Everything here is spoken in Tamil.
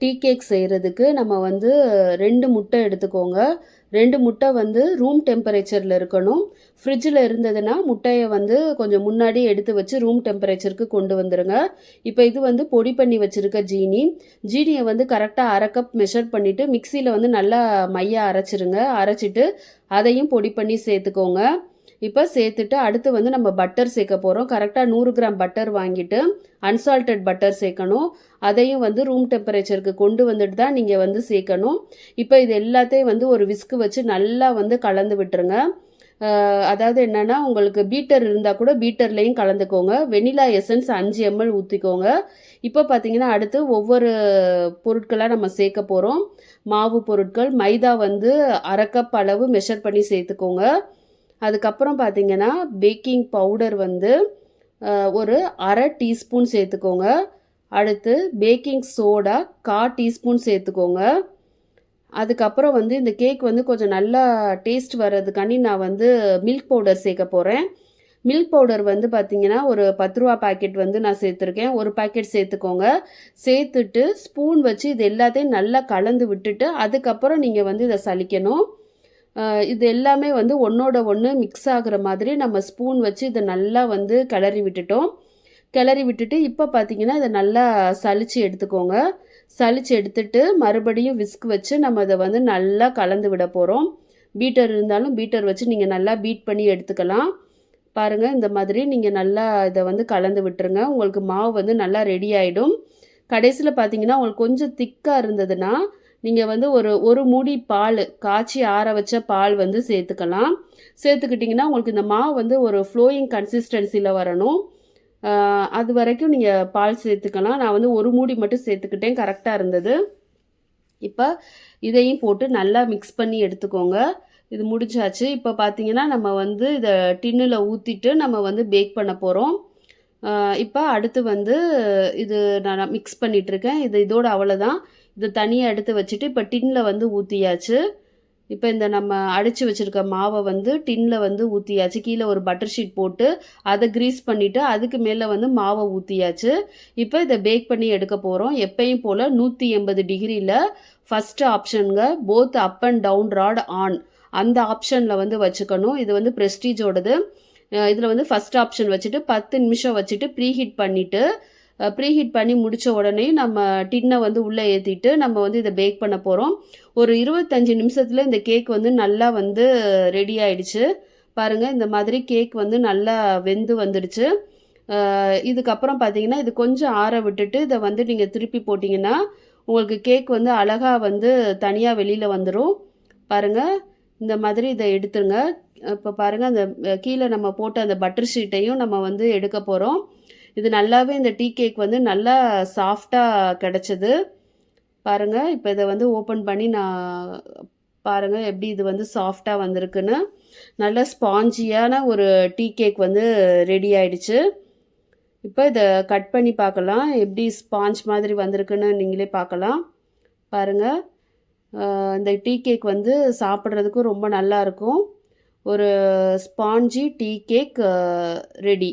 டீ கேக் செய்கிறதுக்கு நம்ம வந்து ரெண்டு முட்டை எடுத்துக்கோங்க. ரெண்டு முட்டை வந்து ரூம் டெம்பரேச்சரில் இருக்கணும். ஃப்ரிட்ஜில் இருந்ததுன்னா முட்டையை வந்து கொஞ்சம் முன்னாடி எடுத்து வச்சு ரூம் டெம்பரேச்சருக்கு கொண்டு வந்துடுங்க இப்போ இது வந்து பொடி பண்ணி வச்சுருக்க ஜீனி. ஜீனியை வந்து கரெக்டாக அரை கப் மெஷர் பண்ணிவிட்டு மிக்சியில் வந்து நல்லா மையாக அரைச்சிருங்க. அரைச்சிட்டு அதையும் பொடி பண்ணி சேர்த்துக்கோங்க. இப்போ சேர்த்துட்டு அடுத்து வந்து நம்ம பட்டர் சேர்க்க போகிறோம் கரெக்டாக நூறு கிராம் பட்டர் வாங்கிட்டு அன்சால்டட் பட்டர் சேர்க்கணும். அதையும் வந்து ரூம் டெம்பரேச்சருக்கு கொண்டு வந்துட்டு தான் நீங்கள் வந்து சேர்க்கணும். இப்போ இது எல்லாத்தையும் வந்து ஒரு விஸ்கு வச்சு நல்லா வந்து கலந்து விட்டுருங்க. அதாவது என்னென்னா உங்களுக்கு பீட்டர் இருந்தால் கூட பீட்டர்லேயும் கலந்துக்கோங்க. வெனிலா எசன்ஸ் அஞ்சு எம்எல் ஊற்றிக்கோங்க இப்போ பார்த்தீங்கன்னா அடுத்து ஒவ்வொரு பொருட்களாக நம்ம சேர்க்க போகிறோம் மாவு பொருட்கள் மைதா வந்து அரை கப் அளவு மெஷர் பண்ணி சேர்த்துக்கோங்க. அதுக்கப்புறம் பார்த்தீங்கன்னா பேக்கிங் பவுடர் வந்து ஒரு அரை டீஸ்பூன் சேர்த்துக்கோங்க. அடுத்து பேக்கிங் சோடா கா டீஸ்பூன் சேர்த்துக்கோங்க. அதுக்கப்புறம் வந்து இந்த கேக் வந்து கொஞ்சம் நல்லா டேஸ்ட் வர்றதுக்காண்டி நான் வந்து மில்க் பவுடர் சேர்க்க போகிறேன் மில்க் பவுடர் வந்து பார்த்தீங்கன்னா ஒரு பத்து ரூபா பாக்கெட் வந்து நான் சேர்த்துருக்கேன். ஒரு பாக்கெட் சேர்த்துக்கோங்க. சேர்த்துட்டு ஸ்பூன் வச்சு இது எல்லாத்தையும் நல்லா கலந்து விட்டுட்டு அதுக்கப்புறம் நீங்கள் வந்து இதை சலிக்கணும். இது எல்லாமே வந்து ஒன்றோட ஒன்று மிக்ஸ் ஆகுற மாதிரி நம்ம ஸ்பூன் வச்சு இதை நல்லா வந்து கிளறி விட்டுட்டோம். கிளறி விட்டுட்டு இப்போ பார்த்தீங்கன்னா இதை நல்லா சளிச்சு எடுத்துக்கோங்க. சளிச்சு எடுத்துட்டு மறுபடியும் விஸ்க் வச்சு நம்ம இதை வந்து நல்லா கலந்து விட போகிறோம் பீட்டர் இருந்தாலும் பீட்டர் வச்சு நீங்கள் நல்லா பீட் பண்ணி எடுத்துக்கலாம். பாருங்கள் இந்த மாதிரி நீங்கள் நல்லா இதை வந்து கலந்து விட்டுருங்க. உங்களுக்கு மாவு வந்து நல்லா ரெடி ஆகிடும் கடைசியில் பார்த்தீங்கன்னா உங்களுக்கு கொஞ்சம் திக்காக இருந்ததுன்னா நீங்கள் வந்து ஒரு ஒரு மூடி பால் காய்ச்சி ஆற வச்ச பால் வந்து சேர்த்துக்கலாம். சேர்த்துக்கிட்டிங்கன்னா உங்களுக்கு இந்த மாவு வந்து ஒரு ஃப்ளோயிங் கன்சிஸ்டன்சியில் வரணும். அது வரைக்கும் நீங்கள் பால் சேர்த்துக்கலாம். நான் வந்து ஒரு மூடி மட்டும் சேர்த்துக்கிட்டேன். கரெக்டாக இருந்தது. இப்போ இதையும் போட்டு நல்லா மிக்ஸ் பண்ணி எடுத்துக்கோங்க. இது முடிச்சாச்சு இப்போ பார்த்தீங்கன்னா நம்ம வந்து இதை டின்னில் ஊற்றிட்டு நம்ம வந்து பேக் பண்ண போகிறோம் இப்போ அடுத்து வந்து இது நான் மிக்ஸ் பண்ணிகிட்ருக்கேன் இது இதோட அவ்வளோதான் இது தனியாக எடுத்து வச்சுட்டு இப்போ டின்னில் வந்து ஊற்றியாச்சு இப்போ இந்த நம்ம அடித்து வச்சுருக்க மாவை வந்து டின்னில் வந்து ஊற்றியாச்சு கீழே ஒரு பட்டர் ஷீட் போட்டு அதை க்ரீஸ் பண்ணிவிட்டு அதுக்கு மேலே வந்து மாவை ஊற்றியாச்சு இப்போ இதை பேக் பண்ணி எடுக்க போகிறோம் எப்பயும் போல் நூற்றி எண்பது டிகிரியில் first ஆப்ஷனுங்க both up and down rod on அந்த ஆப்ஷனில் வந்து வச்சுக்கணும். இது வந்து ப்ரெஸ்டீஜோடது இதில் வந்து ஃபஸ்ட் ஆப்ஷன் வச்சுட்டு பத்து நிமிஷம் வச்சுட்டு ப்ரீஹீட் பண்ணிவிட்டு ப்ரீஹீட் பண்ணி முடித்த உடனே நம்ம டின்னை வந்து உள்ளே ஏற்றிட்டு நம்ம வந்து இதை பேக் பண்ண போகிறோம் ஒரு இருபத்தஞ்சி நிமிஷத்தில் இந்த கேக் வந்து நல்லா வந்து ரெடி ஆயிடுச்சு. பாருங்கள் இந்த மாதிரி கேக் வந்து நல்லா வெந்து வந்துடுச்சு. இதுக்கப்புறம் பார்த்தீங்கன்னா இது கொஞ்சம் ஆற விட்டுட்டு இதை வந்து நீங்கள் திருப்பி போட்டிங்கன்னா உங்களுக்கு கேக் வந்து அழகாக வந்து தனியாக வெளியில் வந்துடும் பாருங்கள் இந்த மாதிரி இதை எடுத்துருங்க. இப்போ பாருங்கள் அந்த கீழே நம்ம போட்ட அந்த பட்டர் ஷீட்டையும் நம்ம வந்து எடுக்க போகிறோம் இது நல்லாவே இந்த டீ கேக் வந்து நல்லா சாஃப்டாக கிடச்சிது. பாருங்கள் இப்போ இதை வந்து ஓப்பன் பண்ணி நான் பாருங்கள் எப்படி இது வந்து சாஃப்டாக வந்திருக்குன்னு. நல்ல ஸ்பாஞ்சியான ஒரு டீ கேக் வந்து ரெடி ஆயிடுச்சு. இப்போ இதை கட் பண்ணி பார்க்கலாம். எப்படி ஸ்பாஞ்ச் மாதிரி வந்திருக்குன்னு நீங்களே பார்க்கலாம். பாருங்கள் இந்த டீ கேக் வந்து சாப்பிட்றதுக்கும் ரொம்ப நல்லா இருக்கும். ஒரு ஸ்பாஞ்சி டீ கேக் ரெடி.